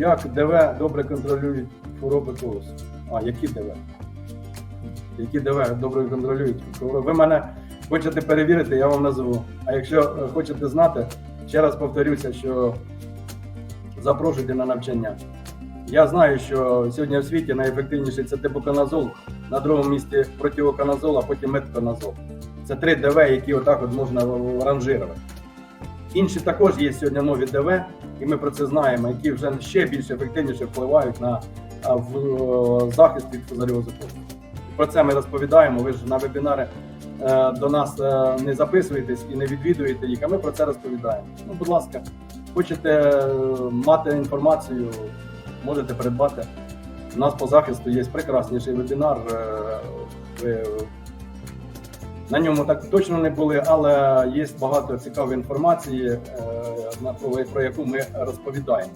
Як ДВ добре контролюють хвороби колосу? А, які ДВ? Які ДВ добре контролюють хвороби? Ви мене хочете перевірити, я вам назву. А якщо е, хочете знати, ще раз повторюся, що запрошуйте на навчання. Я знаю, що сьогодні в світі найефективніший це тибуканазол, на другому місці противоканазол, а потім метканазол. Це три ДВ, які отак от можна ранжирувати. Інші також є сьогодні нові ДВ, і ми про це знаємо, які вже ще більш ефективніше впливають на в, е, захист від фузаріозу костки. Про це ми розповідаємо. Ви ж на вебінари е, до нас е, не записуєтесь і не відвідуєте їх, а ми про це розповідаємо. Ну, будь ласка, хочете е, мати інформацію, можете придбати. У нас по захисту є прекрасніший вебінар. е, Ви на ньому так точно не були, але є багато цікавої інформації, е, про яку ми розповідаємо.